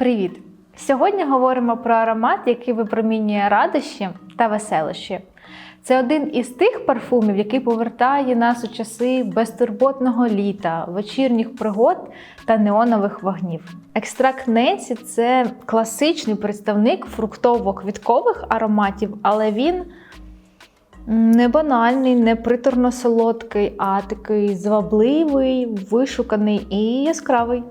Привіт! Сьогодні говоримо про аромат, який випромінює радощі та веселощі. Це один із тих парфумів, який повертає нас у часи безтурботного літа, вечірніх пригод та неонових вогнів. Екстракт Ненсі це класичний представник фруктово-квіткових ароматів, але він не банальний, не приторно солодкий, а такий звабливий, вишуканий і яскравий.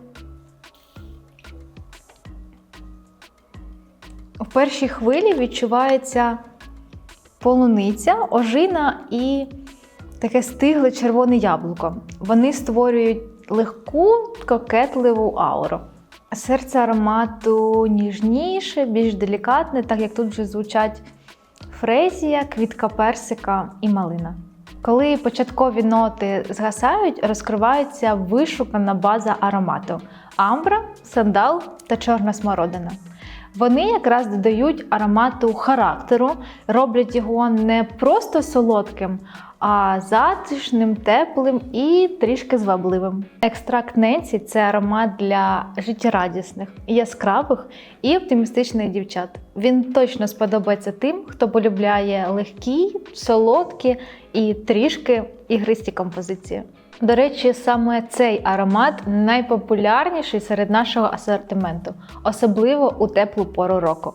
У першій хвилі відчувається полуниця, ожина і таке стигле червоне яблуко. Вони створюють легку, кокетливу ауру. Серце аромату ніжніше, більш делікатне, так як тут вже звучать фрезія, квітка персика і малина. Коли початкові ноти згасають, розкривається вишукана база аромату: амбра, сандал та чорна смородина. Вони якраз додають аромату характеру, роблять його не просто солодким, а затишним, теплим і трішки звабливим. Екстракт Ненсі це аромат для життєрадісних, яскравих і оптимістичних дівчат. Він точно сподобається тим, хто полюбляє легкі, солодкі і трішки ігристі композиції. До речі, саме цей аромат найпопулярніший серед нашого асортименту, особливо у теплу пору року.